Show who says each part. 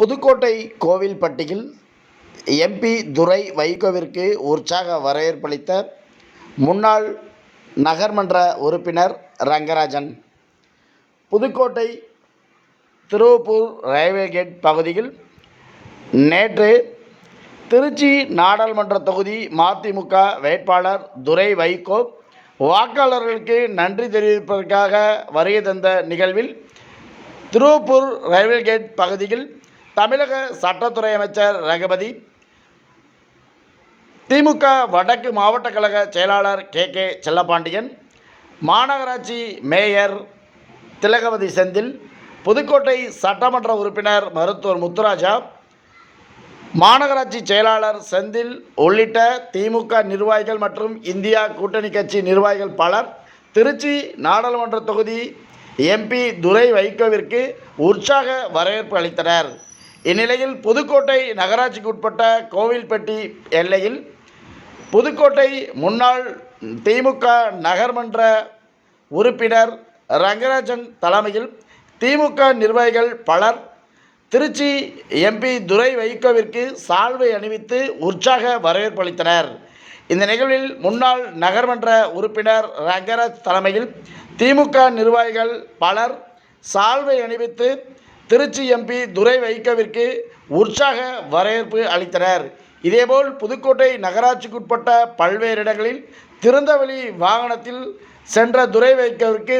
Speaker 1: புதுக்கோட்டை கோவில்பட்டியில் எம்பி துரை வைகோவிற்கு உற்சாக வரவேற்பளித்த முன்னாள் நகர்மன்ற உறுப்பினர் ரங்கராஜன். புதுக்கோட்டை திருவப்பூர் ரயில்வே கேட் பகுதியில் நேற்று திருச்சி நாடாளுமன்ற தொகுதி மதிமுக வேட்பாளர் துரை வைகோ வாக்காளர்களுக்கு நன்றி தெரிவிப்பதற்காக வருகை தந்த நிகழ்வில் திருவப்பூர் ரயில்வே கேட் பகுதியில் தமிழக சட்டத்துறை அமைச்சர் ரகுபதி திமுக வடக்கு மாவட்ட கழக செயலாளர் கே. கே. செல்லப்பாண்டியன் மாநகராட்சி மேயர் திலகவதி செந்தில் புதுக்கோட்டை சட்டமன்ற உறுப்பினர் மருத்துவர் முத்துராஜா மாநகராட்சி செயலாளர் செந்தில் உள்ளிட்ட திமுக நிர்வாகிகள் மற்றும் இந்தியா கூட்டணி கட்சி நிர்வாகிகள் பலர் திருச்சி நாடாளுமன்ற தொகுதி எம்பி துரை வைகோவிற்கு உற்சாக வரவேற்பு அளித்தனர். இந்நிலையில் புதுக்கோட்டை நகராட்சிக்கு உட்பட்ட கோவில்பட்டி எல்லையில் புதுக்கோட்டை முன்னாள் திமுக நகர்மன்ற உறுப்பினர் ரங்கராஜன் தலைமையில் திமுக நிர்வாகிகள் பலர் திருச்சி எம்பி துரை வைகோவிற்கு சால்வை அணிவித்து உற்சாக வரவேற்பு அளித்தனர். இந்த நிகழ்வில் முன்னாள் நகர்மன்ற உறுப்பினர் ரங்கராஜ் தலைமையில் திமுக நிர்வாகிகள் பலர் சால்வை அணிவித்து திருச்சி எம்பி துரை வைகோவிற்கு உற்சாக வரவேற்பு அளித்தனர். இதேபோல் புதுக்கோட்டை நகராட்சிக்குட்பட்ட பல்வேறு இடங்களில் திறந்தவெளி வாகனத்தில் சென்ற துரை வைகோவிற்கு